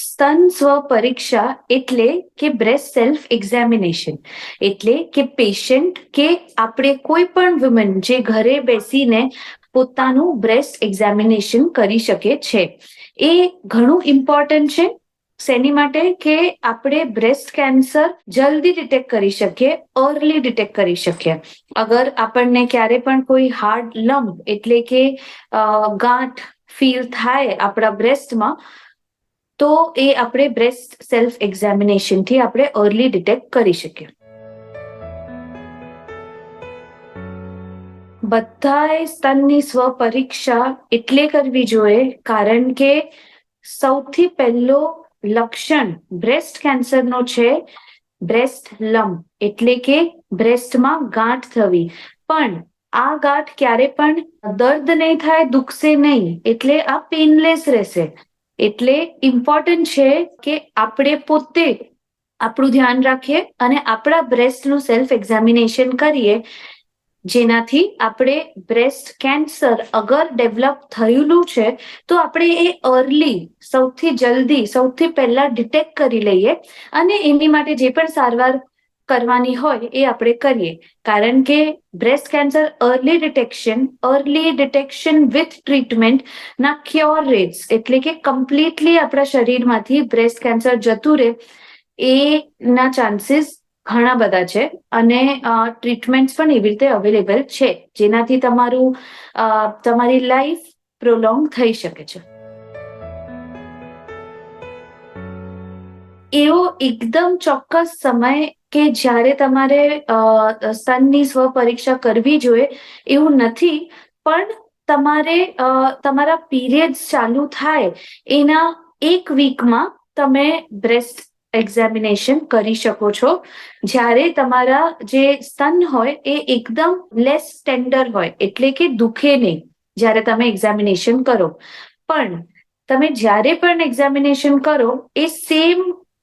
સ્તન સ્વ પરીક્ષા એટલે કે બ્રેસ્ટ સેલ્ફ એક્ઝામિનેશન એટલે કે પેશન્ટ કે આપણે કોઈ પણ વુમન જે ઘરે બેસીને પોતાનું બ્રેસ્ટ એક્ઝામિનેશન કરી શકે છે એ ઘણું ઇમ્પોર્ટન્ટ છે શેની માટે કે આપણે બ્રેસ્ટ કેન્સર જલ્દી ડિટેક્ટ કરી શકીએ અર્લી ડિટેક્ટ કરી શકીએ અગર આપણને ક્યારે પણ કોઈ હાર્ડ લંબ એટલે કે ગાંઠ ફીલ થાય આપણા બ્રેસ્ટમાં તો એ આપણે બ્રેસ્ટ સેલ્ફ એક્ઝામિનેશનથી આપણે અર્લી ડિટેક્ટ કરી શકીએ. બધાએ સ્તનની સ્વ પરીક્ષા એટલે કરવી જોઈએ, કારણ કે સૌથી પહેલો લક્ષણ બ્રેસ્ટ કેન્સરનો છે બ્રેસ્ટ લંબ એટલે કે બ્રેસ્ટમાં ગાંઠ થવી. પણ આ ગાંઠ ક્યારે પણ દર્દ નહીં થાય, દુખશે નહીં, એટલે આ પેનલેસ રહેશે. એટલે ઇમ્પોર્ટન્ટ છે કે આપણે પોતે આપણું ધ્યાન રાખીએ અને આપણા બ્રેસ્ટનું સેલ્ફ એક્ઝામિનેશન કરીએ. જેનાથી આપણે બ્રેસ્ટ કેન્સર અગર ડેવલપ થયેલું છે, તો આપણે એ અર્લી સૌથી જલ્દી, સૌથી પહેલા ડિટેક્ટ કરી લઈએ. અને એની માટે જે પણ સારવાર કરવાની હોય એ આપણે કરીએ. કારણ કે breast cancer early detection early detection with treatment ના ક્યોર રેટ્સ એટલે કે કમ્પ્લીટલી આપણા શરીરમાંથી બ્રેસ્ટ કેન્સર જતું રહે એના ચાન્સીસ ઘણા બધા છે. અને ટ્રીટમેન્ટ્સ પણ એવી રીતે અવેલેબલ છે, જેનાથી તમારું તમારી લાઈફ પ્રોલોંગ થઈ શકે છે. એવો એકદમ ચોક્કસ સમય કે જ્યારે તમારે અ, સ્તનની સ્વ પરીક્ષા કરવી જોઈએ એવું નથી પણ તમારે તમારા પીરિયડ્સ ચાલુ થાય એના એક વીકમાં તમે બ્રેસ્ટ એક્ઝામિનેશન કરી શકો છો. જ્યારે તમારા જે સ્તન હોય એ એકદમ લેસ ટેન્ડર હોય એટલે કે દુખે નહીં જ્યારે તમે એક્ઝામિનેશન કરો. પણ તમે જ્યારે પણ એક્ઝામિનેશન કરો એ સેમ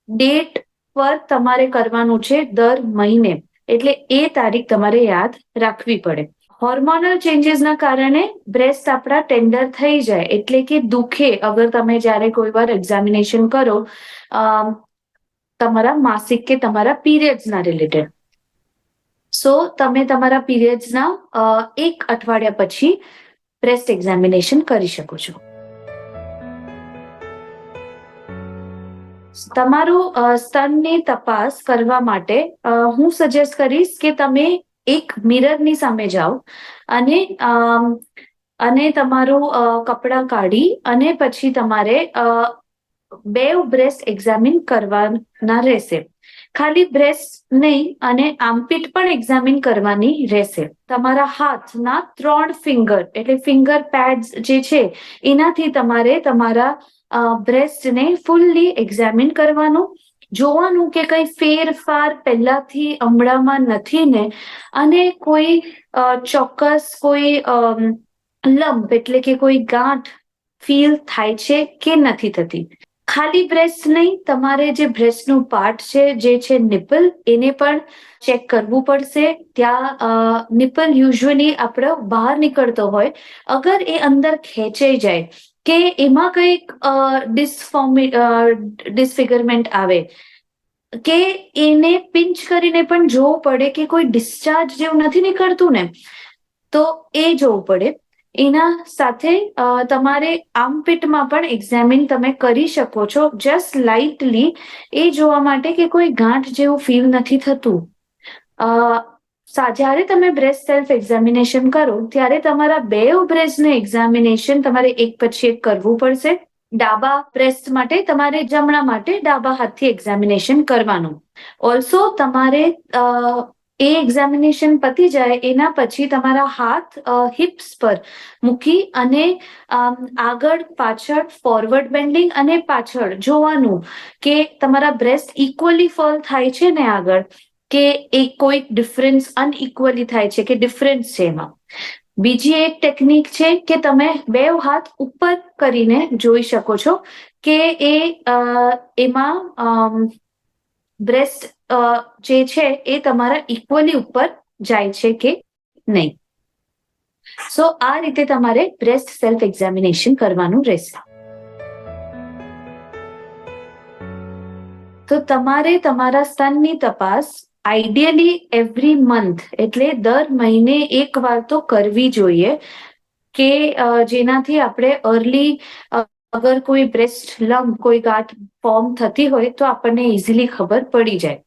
ડેટ પર તમારે કરવાનું છે દર મહિને. એટલે એ તારીખ તમારે યાદ રાખવી પડે. હોર્મોનલ ચેન્જીસના કારણે બ્રેસ્ટ આપણા ટેન્ડર થઈ જાય. એટલે કે દુખે. અગર તમે જ્યારે કોઈ વાર એક્ઝામિનેશન કરો તમારા માસિક કે તમારા પીરિયડ્સના રિલેટેડ સો તમે તમારા પીરિયડ્સના એક અઠવાડિયા પછી બ્રેસ્ટ એક્ઝામિનેશન કરી શકો છો. તમારું સ્તનની તપાસ કરવા માટે હું સજેસ્ટ કરીશ કે તમે એક મિરરની સામે જાઓ અને અને તમારું કપડાં કાઢી અને પછી તમારે બે બ્રેસ્ટ એક્ઝામિન કરવાના રહેશે. ખાલી બ્રેસ્ટ નહીં અને આમપીટ પણ એક્ઝામિન કરવાની રહેશે. તમારા હાથના ત્રણ ફિંગર એટલે ફિંગર પેડ્સ જે છે, એનાથી તમારે તમારા બ્રેસ્ટને ફૂલ્લી એક્ઝામિન કરવાનું. જોવાનું કે કઈ ફેરફાર પહેલાથી હમણાંમાં નથી ને. અને કોઈ ચોક્કસ કોઈ લંબ એટલે કે કોઈ ગાંઠ ફીલ થાય છે કે નથી થતી. ખાલી બ્રેસ્ટ નહીં, તમારે જે બ્રેસ્ટનું પાર્ટ છે, જે છે નિપલ એને પણ ચેક કરવું પડશે. ત્યાં નિપલ યુઝ્યુઅલી આપણો બહાર નીકળતો હોય. અગર એ અંદર ખેંચાઈ જાય કે એમાં કંઈક ડિસફોર્મી ડિસફિગરમેન્ટ આવે. કે એને પિંચ કરીને પણ જોવું પડે કે કોઈ ડિસ્ચાર્જ જેવું નથી નીકળતું ને, તો એ જોવું પડે. એના સાથે તમારે આર્મપીટમાં પણ એક્ઝામિન તમે કરી શકો છો જસ્ટ લાઇટલી એ જોવા માટે કે કોઈ ગાંઠ જેવું ફીલ નથી થતું. જ્યારે તમે બ્રેસ્ટ સેલ્ફ એક્ઝામિનેશન કરો, ત્યારે તમારા બે બ્રેસ્ટનું એક્ઝામિનેશન તમારે એક પછી એક કરવું પડશે. ડાબા બ્રેસ્ટ માટે તમારે જમણા માટે ડાબા હાથથી એક્ઝામિનેશન કરવાનું. ઓલ્સો તમારે એ એક્ઝામિનેશન પતી જાય એના પછી તમારા હાથ હિપ્સ પર મૂકી અને આગળ પાછળ ફોરવર્ડ બેન્ડિંગ અને પાછળ જોવાનું કે તમારા બ્રેસ્ટ ઇક્વલી ફોલ થાય છે ને આગળ. કે એ કોઈક ડિફરન્સ અનઇક્વલી થાય છે કે ડિફરન્સ છે એમાં. બીજી એક ટેકનિક છે કે તમે બે હાથ ઉપર કરીને જોઈ શકો છો કે એ એમાં બ્રેસ્ટ જે છે એ તમારા ઇક્વલી ઉપર જાય છે કે નહીં. સો આ રીતે તમારે બ્રેસ્ટ સેલ્ફ એક્ઝામિનેશન કરવાનું રહેશે. તો તમારે તમારા સ્તનની તપાસ આઈડિયલી એવરી મંથ એટલે દર મહિને એક વાર તો કરવી જોઈએ કે જેનાથી આપણે અર્લી અગર કોઈ બ્રેસ્ટ લંગ કોઈ ગાંઠ ફોર્મ થતી હોય તો આપણને ઇઝીલી ખબર પડી જાય.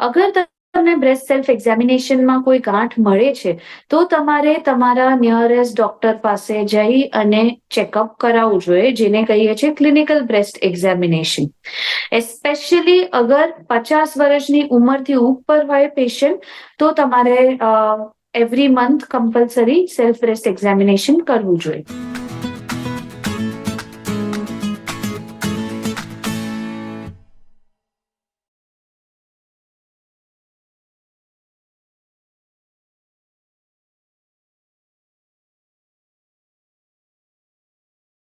અગર તમને બ્રેસ્ટ સેલ્ફ એક્ઝામિનેશનમાં કોઈ ગાંઠ મળે છે, તો તમારે તમારા નિયરેસ્ટ ડોક્ટર પાસે જઈ અને ચેકઅપ કરાવવું જોઈએ, જેને કહીએ છીએ ક્લિનિકલ બ્રેસ્ટ એક્ઝામિનેશન એસ્પેશિયલી અગર પચાસ વર્ષની ઉંમરથી ઉપર હોય પેશન્ટ તો તમારે every month compulsory self breast examination કરવું જોઈએ.